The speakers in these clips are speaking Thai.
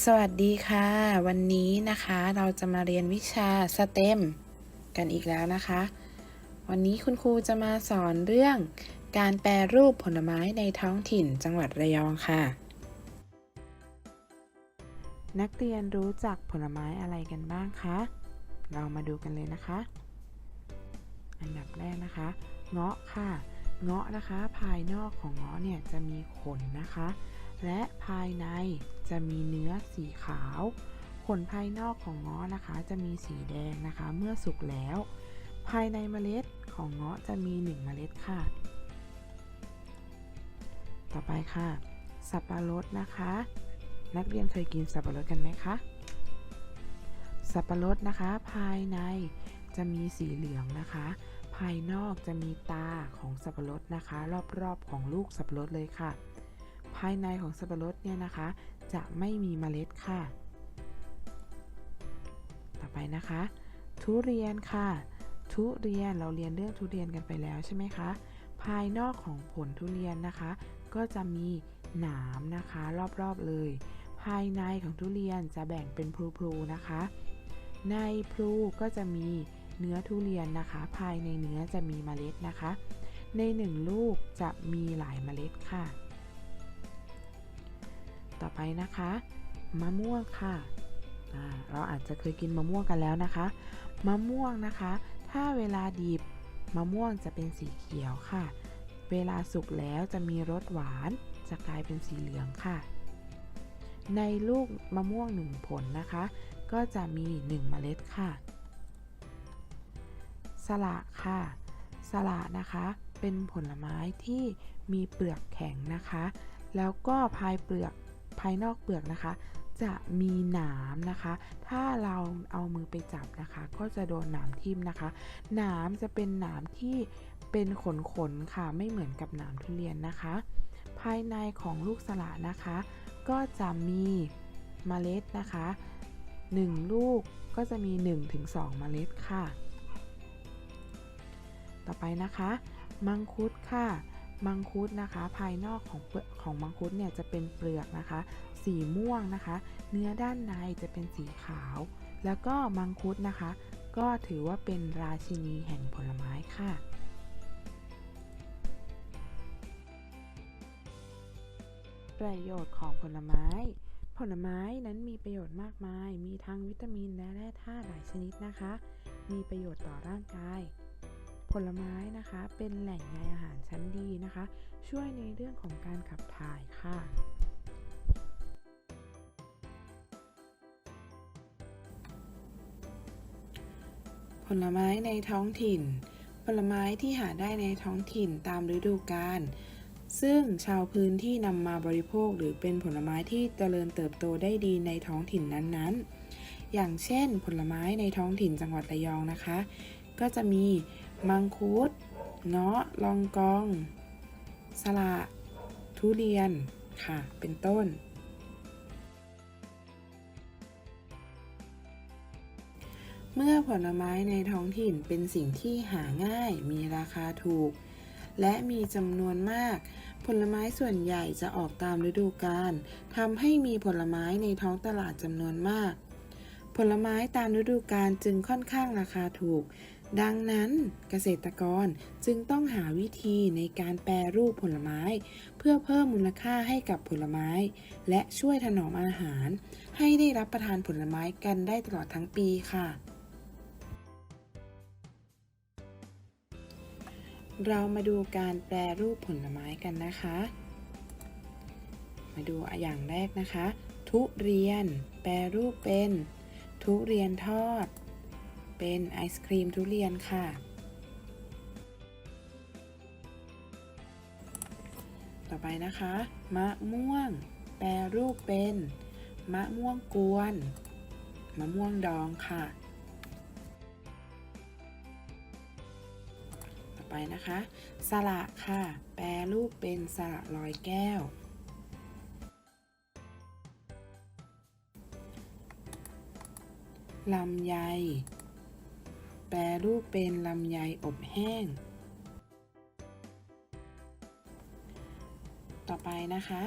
สวัสดีค่ะ วันนี้นะคะเราจะมาเรียนวิชาสเต็มกันอีกแล้วนะคะ วันนี้คุณครูจะมาสอนเรื่องการแปรรูปผลไม้ในท้องถิ่นจังหวัดระยองค่ะ นักเรียนรู้จักผลไม้อะไรกันบ้างคะเรามาดูกันเลยนะคะ อันดับแรกนะคะ เงาะค่ะ เงาะนะคะ ภายนอกของเงาะเนี่ยจะมีขนนะคะ และภายในจะมีเนื้อสีขาว ผลภายนอกของเงาะนะคะ จะมีสีแดงนะคะ เมื่อสุกแล้ว ภายในเมล็ดของเงาะจะมี 1 เมล็ดค่ะ ต่อไปค่ะ สับปะรดนะคะ นักเรียนเคยกินสับปะรดกันไหมคะสับปะรดนะคะ ภายในจะมีสีเหลืองนะคะ ภายนอกจะมีตาของสับปะรดนะคะ รอบๆของลูกสับปะรดเลยค่ะ ภายในของสับปะรดเนี่ยนะคะ จะไม่มีเมล็ดค่ะ ต่อไปนะคะ ทุเรียนค่ะ ทุเรียนเราเรียนเรื่องทุเรียนกันไปแล้วใช่ไหมคะ ภายนอกของผลทุเรียนนะคะ ก็จะมีหนามนะคะ รอบๆเลย ภายในของทุเรียนจะแบ่งเป็นพลูๆนะคะ ในพลูก็จะมีเนื้อทุเรียนนะคะ ภายในเนื้อจะมีเมล็ดนะคะ ในหนึ่งลูกจะมีหลายเมล็ดค่ะ ต่อไปนะคะ มะม่วงค่ะ เราอาจจะเคยกินมะม่วงกันแล้วนะคะ มะม่วงนะคะ ถ้าเวลาดิบมะม่วงจะเป็นสีเขียวค่ะ เวลาสุกแล้วจะมีรสหวาน จะกลายเป็นสีเหลืองค่ะ ในลูกมะม่วงหนึ่งผลนะคะ ก็จะมี 1 เมล็ดค่ะ สละค่ะ สละนะคะ เป็นผลไม้ที่มีเปลือกแข็งนะคะ แล้วก็ภายเปลือก ภายนอกเปลือกนะคะ จะมีหนามนะคะ ถ้าเราเอามือไปจับนะคะ ก็จะโดนหนามทิ่มนะคะ หนามจะเป็นหนามที่เป็นขนๆค่ะ ไม่เหมือนกับหนามทุเรียนนะคะ ภายในของลูกสละนะคะ ก็จะมีเมล็ดนะคะ 1 ลูกก็จะมี 1-2 เมล็ดค่ะ ต่อไปนะคะ มังคุดค่ะ มังคุดนะคะ ภายนอกของเปลือกของมังคุดเนี่ยจะเป็นเปลือกนะคะ สีม่วงนะคะ เนื้อด้านในจะเป็นสีขาว แล้วก็มังคุดนะคะ ก็ถือว่าเป็นราชินีแห่งผลไม้ค่ะประโยชน์ของผลไม้ ผลไม้นั้นมีประโยชน์มากมาย มีทั้งวิตามินและแร่ธาตุหลายชนิดนะคะ มีประโยชน์ต่อร่างกาย ผลไม้นะคะเป็นแหล่งใยอาหารชั้นดีนะคะ ช่วยในเรื่องของการขับถ่ายค่ะ ผลไม้ในท้องถิ่น ผลไม้ที่หาได้ในท้องถิ่นตามฤดูกาลซึ่งชาวพื้นที่นำมาบริโภคหรือเป็นผลไม้ที่เจริญเติบโตได้ดีในท้องถิ่นนั้นๆ อย่างเช่น ผลไม้ในท้องถิ่นจังหวัดระยองนะคะ ก็จะมี มังคุด เงาะ ลองกอง สละทุเรียน ค่ะ เป็นต้น เมื่อผลไม้ในท้องถิ่นเป็นสิ่งที่หาง่าย มีราคาถูก และมีจำนวนมาก ผลไม้ส่วนใหญ่จะออกตามฤดูกาลทำให้มีผลไม้ในท้องตลาดจำนวนมาก ผลไม้ตามฤดูกาลจึงค่อนข้างราคาถูก ดังนั้นเกษตรกรจึงต้องหาวิธีในการแปรรูปผลไม้ เพื่อเพิ่มมูลค่าให้กับผลไม้ และช่วยถนอมอาหาร ให้ได้รับประทานผลไม้กันได้ตลอดทั้งปีค่ะ เรามาดูการแปรรูปผลไม้กันนะคะ มาดูอย่างแรกนะคะ ทุเรียน แปรรูปเป็น ทุเรียนทอด เป็นไอศครีมทุเรียนค่ะ ต่อไปนะคะ มะม่วง แปรรูปเป็น มะม่วงกวน มะม่วงดองค่ะ ต่อไปนะคะ สละค่ะ แปรรูปเป็นสละลอยแก้วลำไย แปรรูปเป็นลำไยอบแห้ง ต่อไปนะคะ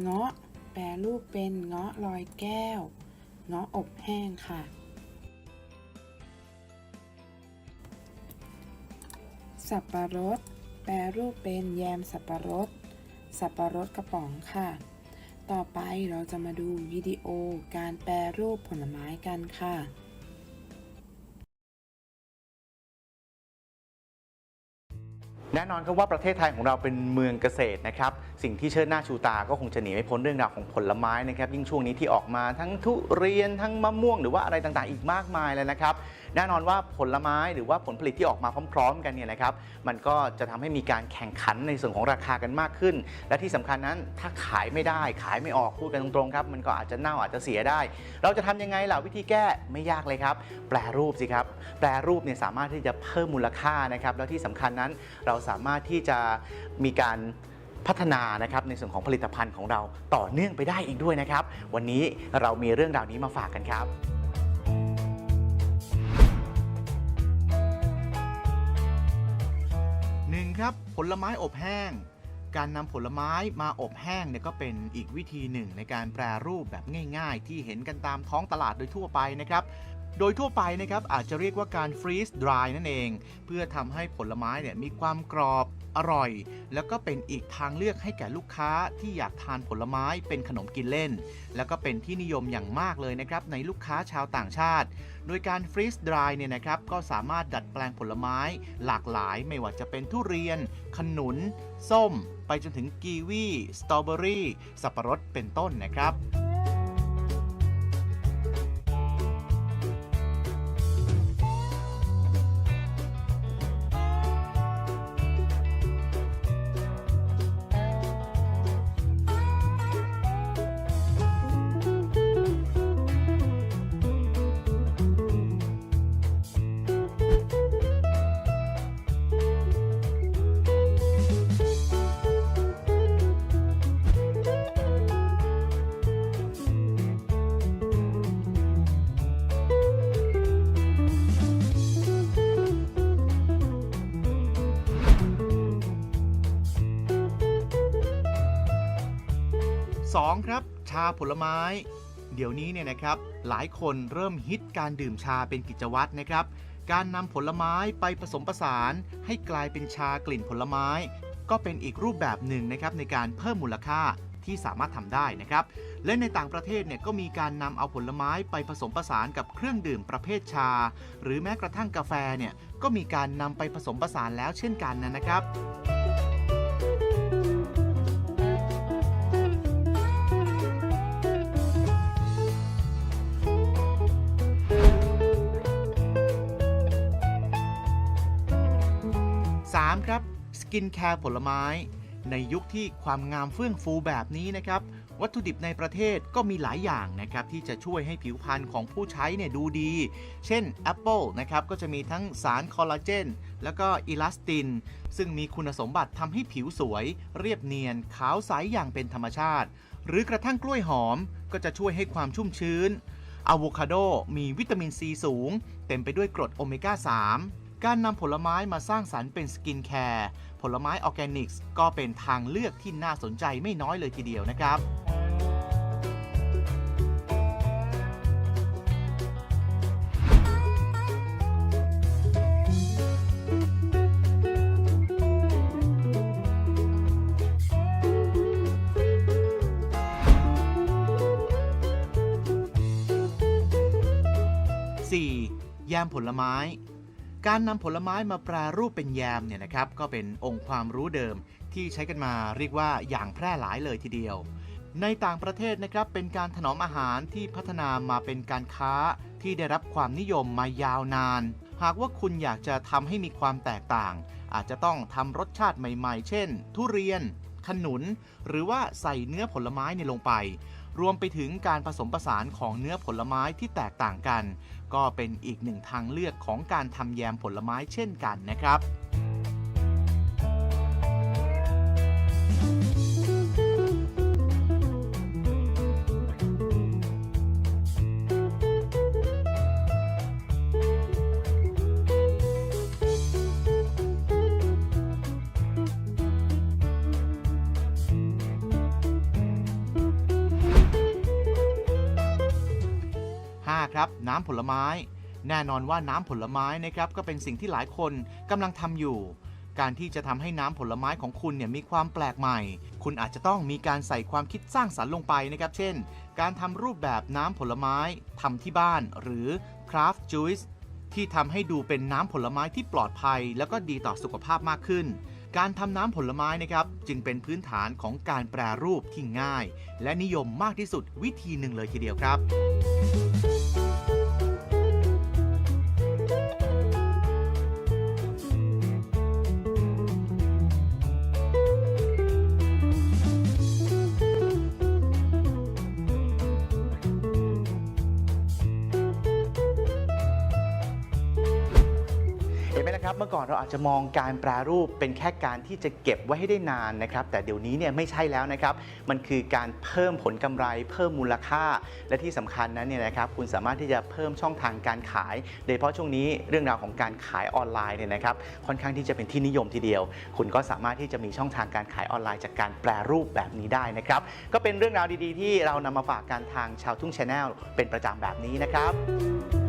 เงาะแปรรูปเป็นเงาะลอยแก้ว เงาะอบแห้งค่ะ สับปะรด แปรรูปเป็นแยมสับปะรด สับปะรดกระป๋องค่ะ ต่อไปเราจะมาดูวิดีโอการแปรรูปผลไม้กันค่ะ แน่นอนครับว่าประเทศไทยของเราเป็นเมืองเกษตรนะครับ สิ่งที่เชิดหน้าชูตาก็คงจะหนีไม่พ้นเรื่องราวของผลไม้นะครับ ยิ่งช่วงนี้ที่ออกมาทั้งทุเรียนทั้งมะม่วงหรือว่าอะไรต่างๆ อีกมากมายเลยนะครับ แน่นอนว่าผลไม้หรือว่าผลผลิตที่ออกมาพร้อม ๆ กันเนี่ยนะครับ มันก็จะทำให้มีการแข่งขันในส่วนของราคากันมากขึ้น และที่สำคัญนั้นถ้าขายไม่ได้ขายไม่ออกพูดกันตรงๆครับ มันก็อาจจะเน่าอาจจะเสียได้ เราจะทำยังไงล่ะวิธีแก้ไม่ยากเลยครับ แปรรูปสิครับ แปรรูปเนี่ยสามารถที่จะเพิ่มมูลค่านะครับ แล้วที่สำคัญนั้นเราสามารถที่จะมีการพัฒนานะครับในส่วนของผลิตภัณฑ์ของเราต่อเนื่องไปได้อีกด้วยนะครับ วันนี้เรามีเรื่องราวนี้มาฝากกันครับ ครับผลไม้อบแห้ง การนำผลไม้มาอบแห้งเนี่ยก็เป็นอีกวิธีหนึ่งในการแปรรูปแบบง่าย ๆ ที่เห็นกันตามท้องตลาดโดยทั่วไปนะครับโดยทั่วไปนะครับอาจจะเรียกว่าการฟรีซดรายนั่นเอง เพื่อทำให้ผลไม้เนี่ยมีความกรอบ อร่อย แล้วก็เป็นอีกทางเลือกให้แก่ลูกค้าที่อยากทานผลไม้เป็นขนมกินเล่น แล้วก็เป็นที่นิยมอย่างมากเลยนะครับในลูกค้าชาวต่างชาติ โดยการฟรีซดรายเนี่ยนะครับก็สามารถดัดแปลงผลไม้หลากหลาย ไม่ว่าจะเป็นทุเรียน ขนุน ส้ม ไปจนถึงกีวี สตรอเบอรี่ สับปะรดเป็นต้นนะครับ 2. ครับ ชาผลไม้ เดี๋ยวนี้เนี่ยนะครับ หลายคนเริ่มฮิตการดื่มชาเป็นกิจวัตรนะครับ การนำผลไม้ไปผสมผสาน ให้กลายเป็นชากลิ่นผลไม้ ก็เป็นอีกรูปแบบหนึ่งนะครับในการเพิ่มมูลค่าที่สามารถทำได้นะครับ และในต่างประเทศเนี่ยก็มีการนำเอาผลไม้ไปผสมผสานกับเครื่องดื่มประเภทชา หรือแม้กระทั่งกาแฟเนี่ยก็มีการนำไปผสมผสานแล้วเช่นกันนะครับ กินแคร์ผลไม้ ในยุคที่ความงามเฟื่องฟูแบบนี้นะครับ วัตถุดิบในประเทศก็มีหลายอย่างนะครับที่จะช่วยให้ผิวพรรณของผู้ใช้เนี่ยดูดี เช่นแอปเปิลนะครับก็จะมีทั้งสารคอลลาเจนแล้วก็อิลาสติน ซึ่งมีคุณสมบัติทำให้ผิวสวย เรียบเนียน ขาวใสอย่างเป็นธรรมชาติ หรือกระทั่งกล้วยหอมก็จะช่วยให้ความชุ่มชื้นอะโวคาโดมีวิตามินซีสูง เต็มไปด้วยกรดโอเมก้า 3 การนำผลไม้มาสร้างสรรค์เป็นสกินแคร์ ผลไม้ออร์แกนิกส์ก็เป็นทางเลือกที่น่าสนใจไม่น้อยเลยทีเดียวนะครับ 4. แยมผลไม้ การนำผลไม้มาแปรรูปเป็นแยมเนี่ยนะครับก็เป็นองค์ความรู้เดิมที่ใช้กันมาเรียกว่าอย่างแพร่หลายเลยทีเดียว ในต่างประเทศนะครับเป็นการถนอมอาหารที่พัฒนามาเป็นการค้าที่ได้รับความนิยมมายาวนาน หากว่าคุณอยากจะทำให้มีความแตกต่าง อาจจะต้องทำรสชาติใหม่ ๆ เช่น ทุเรียน ขนุน หรือว่าใส่เนื้อผลไม้ในลงไป รวมไปถึงการผสมผสานของเนื้อผลไม้ที่แตกต่างกัน ก็เป็นอีกหนึ่งทางเลือกของการทำแยมผลไม้เช่นกันนะครับ ครับน้ำผลไม้ แน่นอนว่าน้ำผลไม้นะครับก็เป็นสิ่งที่หลายคนกำลังทำอยู่ การที่จะทำให้น้ำผลไม้ของคุณเนี่ยมีความแปลกใหม่ คุณอาจจะต้องมีการใส่ความคิดสร้างสรรค์ลงไปนะครับ เช่น การทำรูปแบบน้ำผลไม้ทำที่บ้าน หรือ craft juice ที่ทำให้ดูเป็นน้ำผลไม้ที่ปลอดภัย แล้วก็ดีต่อสุขภาพมากขึ้น การทำน้ำผลไม้นะครับ จึงเป็นพื้นฐานของการแปรรูปที่ง่าย และนิยมมากที่สุดวิธีหนึ่งเลยทีเดียวครับ เมื่อก่อนเราอาจจะมองการแปรรูปเป็นแค่การที่จะเก็บไว้ให้ได้นานนะครับ แต่เดี๋ยวนี้เนี่ยไม่ใช่แล้วนะครับ มันคือการเพิ่มผลกำไร เพิ่มมูลค่า และที่สำคัญนั้นเนี่ยนะครับ คุณสามารถที่จะเพิ่มช่องทางการขาย โดยเฉพาะช่วงนี้เรื่องราวของการขายออนไลน์เนี่ยนะครับ ค่อนข้างที่จะเป็นที่นิยมทีเดียว คุณก็สามารถที่จะมีช่องทางการขายออนไลน์จากการแปรรูปแบบนี้ได้นะครับ ก็เป็นเรื่องราวดีๆ ที่เรานำมาฝากกันทางชาวทุ่งชาแนลเป็นประจำแบบนี้นะครับ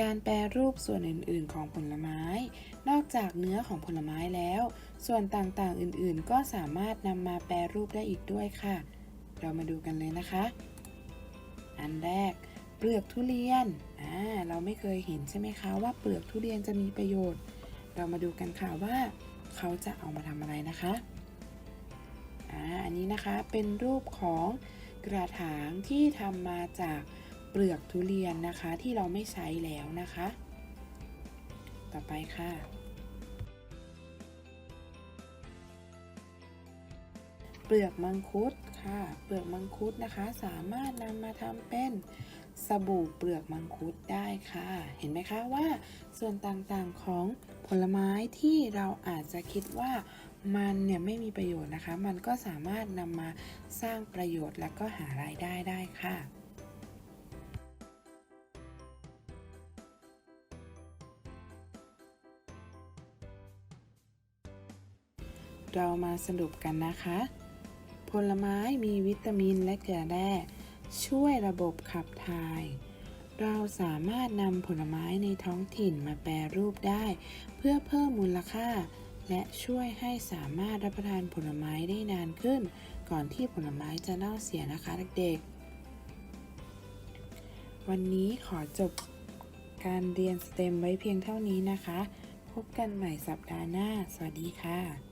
การแปรรูปส่วนอื่น ๆ ของผลไม้ นอกจากเนื้อของผลไม้แล้ว ส่วนต่าง ๆ อื่น ๆ ก็สามารถนำมาแปรรูปได้อีกด้วยค่ะ เรามาดูกันเลยนะคะ อันแรก เปลือกทุเรียน อ่า เราไม่เคยเห็นใช่ไหมคะว่าเปลือกทุเรียนจะมีประโยชน์ เรามาดูกันค่ะว่า เขาจะเอามาทำอะไรนะคะ อ่า อันนี้นะคะเป็นรูปของกระถางที่ทำมาจาก ลือกทุเรียนนะคะที่เราไม่ใช้แล้วนะคะ ต่อไปค่ะ เปลือกมังคุดค่ะ เปลือกมังคุดนะคะ สามารถนำมาทำเป็นสบู่เปลือกมังคุดได้ค่ะ เห็นไหมคะว่าส่วนต่างๆของผลไม้ที่เราอาจจะคิดว่ามันเนี่ยไม่มีประโยชน์นะคะ มันก็สามารถนำมาสร้างประโยชน์และก็หารายได้ได้ค่ะ เรามาสรุปกันนะคะ ผลไม้มีวิตามินและเกลือแร่ช่วยระบบขับถ่าย เราสามารถนำผลไม้ในท้องถิ่นมาแปรรูปได้ เพื่อเพิ่มมูลค่า และช่วยให้สามารถรับประทานผลไม้ได้นานขึ้น ก่อนที่ผลไม้จะเน่าเสียนะคะเด็กๆ วันนี้ขอจบการเรียนสเต็มไว้เพียงเท่านี้นะคะ พบกันใหม่สัปดาห์หน้า สวัสดีค่ะ